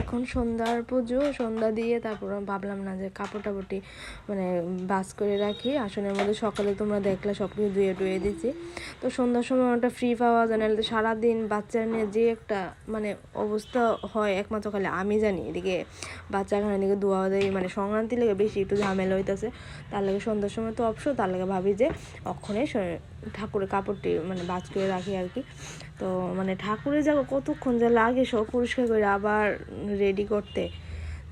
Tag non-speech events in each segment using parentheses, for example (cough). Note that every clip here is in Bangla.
এখন সন্ধ্যার পুজো, সন্ধ্যা দিয়ে তারপর ভাবলাম না যে কাপড় টাপড়টি মানে বাস করে রাখি। আসনের মধ্যে সকালে তোমরা দেখলে সব কিছু ধুয়ে টুয়ে দিচ্ছি। তো সন্ধ্যার সময় ওটা ফ্রি পাওয়া যায় না সারাদিন বাচ্চারা নিয়ে যে একটা মানে অবস্থা হয় একমাত্র খালি আমি জানি। এদিকে বাচ্চাখানে এদিকে ধোয়া দেয় মানে সংক্রান্তি লেগে বেশি একটু ঝামেলা হইতেছে। তার লাগে সন্ধ্যার সময় তো অবশ্য, তার লাগে ভাবি যে অক্ষণে ঠাকুরের কাপড়টি মানে বাজ করে রাখি আর কি। তো মানে ঠাকুরে জায়গা কতক্ষণ যা লাগে সব পরিষ্কার করে আবার রেডি করতে।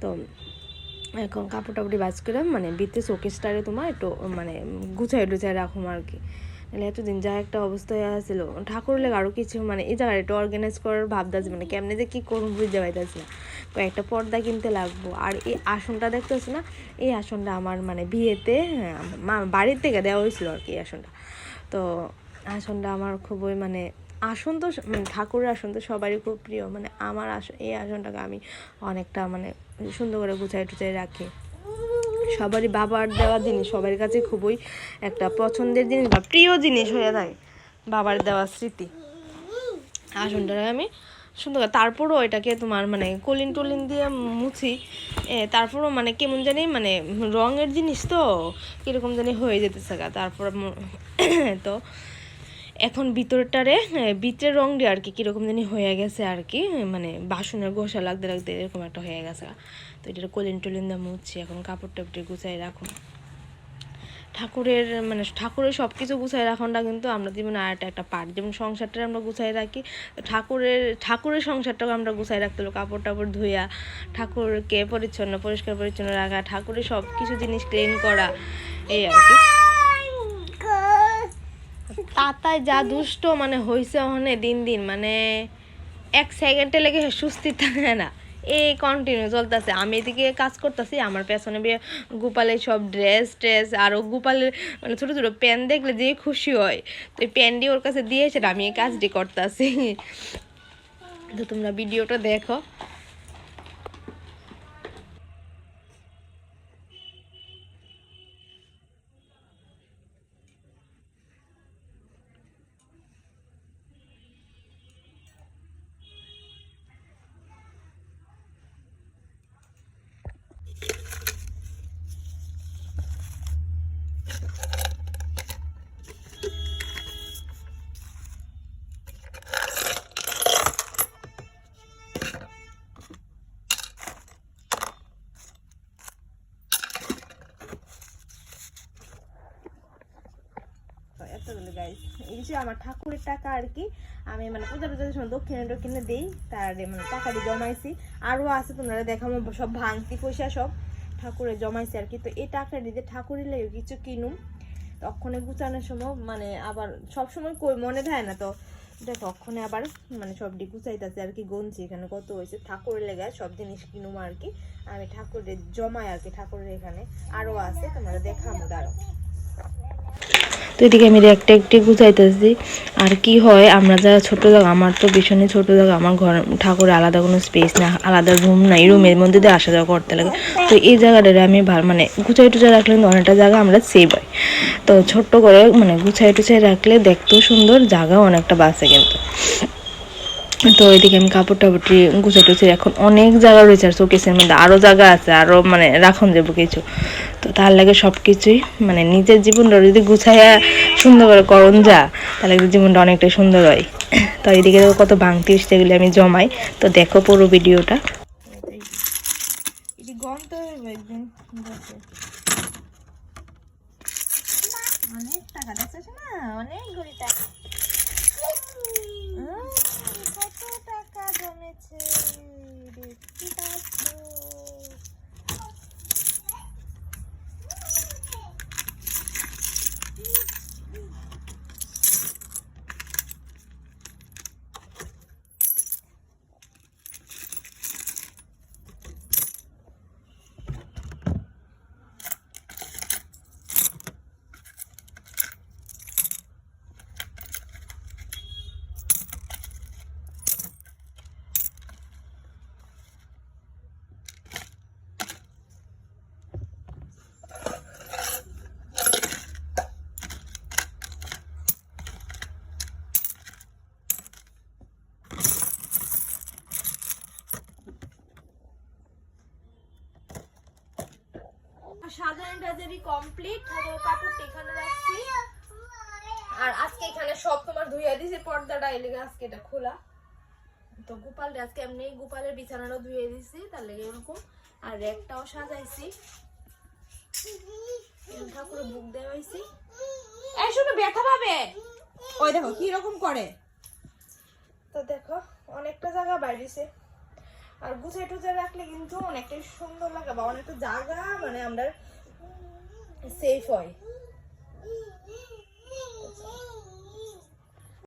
তো এখন কাপড় টাপড়ি বাজ করে মানে বিতে শোকেসটারে তোমার একটু মানে গুছাই টুছাই রাখুম আর কি। নাহলে এতদিন যা একটা অবস্থা হয়ে আসছিল ঠাকুর লেগে আরও কিছু মানে এই জায়গায় একটু অর্গানাইজ করার ভাবতেছি মানে কেমনে যে কী করুন বুঝতে পারতেছি না। কয়েকটা পর্দা কিনতে লাগবো। আর এই আসনটা দেখতেছি না? এই আসনটা আমার মানে বিয়েতে হ্যাঁ, বাড়ির থেকে দেওয়া হয়েছিল আর কি এই আসনটা। তো আসনটা আমার খুবই মানে আসন তো মানে ঠাকুরের আসন তো সবারই খুব প্রিয়। মানে আমার আসন এই আসনটাকে আমি অনেকটা মানে সুন্দর করে গুছাই টুচাই রাখি। সবারই বাবার দেওয়া জিনিস সবার কাছে খুবই একটা পছন্দের জিনিস বা প্রিয় জিনিস হয়ে থাকে বাবার দেওয়া স্মৃতি। আসনটাকে আমি সুন্দর তারপরও এটাকে তোমার মানে কলিন টলিন দিয়ে মুছি তারপরও মানে কেমন জানি মানে রঙের জিনিস তো, কীরকম জানি হয়ে যেতেছে তারপর (clears throat) তো এখন ভিতরটারে রং দিয়ে আর কি কীরকম জানি হয়ে গেছে আর কি মানে বাসনের ঘষা লাগতে লাগতে এরকম একটা হয়ে গেছে। তো এটা কলিন টলিন দিয়ে মুছছি, এখন কাপড় টাপড়ি গুছাই রাখুন। ঠাকুরের মানে ঠাকুরের সব কিছু গুছাই রাখনটা কিন্তু আমরা জীবনে আর একটা একটা পার্ট, যেমন সংসারটা আমরা গুছাই রাখি ঠাকুরের ঠাকুরের সংসারটাকে আমরা গুছাই রাখতে হলো কাপড় টাপড় ধুইয়া, ঠাকুরকে পরিচ্ছন্ন, পরিষ্কার পরিচ্ছন্ন রাখা, ঠাকুরের সব কিছু জিনিস ক্লিন করা, এই আর কি। তাতায় যা দুষ্ট মানে হইছে ওখানে দিন দিন মানে এক সেকেন্ডে লেগে সুস্থি থাকে না। এই কন্টিনিউ চলতেছে। আমি এদিকে কাজ করতেছি, আমার পেছনে গোপালের সব ড্রেস ট্রেস আরও গোপালের মানে ছোটো ছোটো প্যান দেখলে যে খুশি হয়, তো এই প্যানটি ওর কাছে দিয়েছে, আমি এই কাজটি করতেছি। তো তোমরা ভিডিওটা দেখো। এতগুলো গাইস এই যে আমার ঠাকুরের টাকা আর কি, আমি মানে পূজা সময় দক্ষিণে দক্ষিণে দিই, তার মানে জমাইছি। আছে সব ভাঙতি পয়সা সব ঠাকুরে আর কি। তো এই টাকা ঠাকুরের কিছু কিনুম গুছানোর সময় মানে আবার সব সময় কই মনে থাকে না তো। অক্ষণে আবার মানে সবটি গুছাইতেছে আর কি, গনছি। এখানে কত হয়েছে, ঠাকুরের লেগে সব জিনিস কিনুম আর কি। আমি ঠাকুরের জমাই আর কি, ঠাকুরের এখানে। আরও আছে, তোমরা দেখাবো দাঁড়াও। তো এদিকে আমি একটা একটি গুছাইতেছি। আর কি হয়, আমরা যারা ছোট জায়গা আমার তো ভীষণই ছোট জায়গা আমার ঘর ঠাকুরে আলাদা কোনো স্পেস না, আলাদা রুম নাই রুমের মধ্যে দিয়ে আসা যাওয়া করতে লাগে। তো এই জায়গাটা আমি মানে গুছাই টুচাই রাখলে কিন্তু অনেকটা জায়গা আমরা সেভ হয়। তো ছোট্ট করে মানে গুছাই টুছাই রাখলে দেখতেও সুন্দর, জায়গাও অনেকটা বাসে কিন্তু। তো এদিকে আমি কাপড় টাপড়টি গুছাই টুছাই এখন অনেক জায়গা রয়েছে আর শোকেসের মধ্যে আরও জায়গা আছে আরও মানে রাখন যাব কিছু। তো তার লাগে সব কিছুই মানে নিজের জীবনটা যদি গুছাইয়া সুন্দর করে করণ যা তাহলে জীবনটা অনেকটা সুন্দর হয়। তো এদিকে কত ভাঙতি সেগুলি আমি জমাই। তো দেখো পুরো ভিডিওটা। অনেক টাকা না, অনেক কত টাকা জমেছে সাজানো টাজারি কমপ্লিট ঠাকুরের কাপড়টা এখানে রাখছি। আর আজকে এখানে সব তোমার ধুইয়া দিয়েছি, পর্দাটা এলেগে আজকে এটা খোলা। তো গোপাল আজকে এমনি গোপালের বিছানাটাও ধুয়ে দিছি তার লেগে এরকম। আর র্যাকটাও সাজাইছি। ঠাকুরের বুক দেওয়াইছি। এই শুনো, ব্যথা পাবে? ওই দেখো কি রকম করে? তো দেখো, অনেকটা জায়গা বাইরেছে। আর গুছাই টুছাই রাখলে কিন্তু অনেকটাই সুন্দর লাগে, বা অনেকটা জায়গা মানে আমরা সেফ হয়।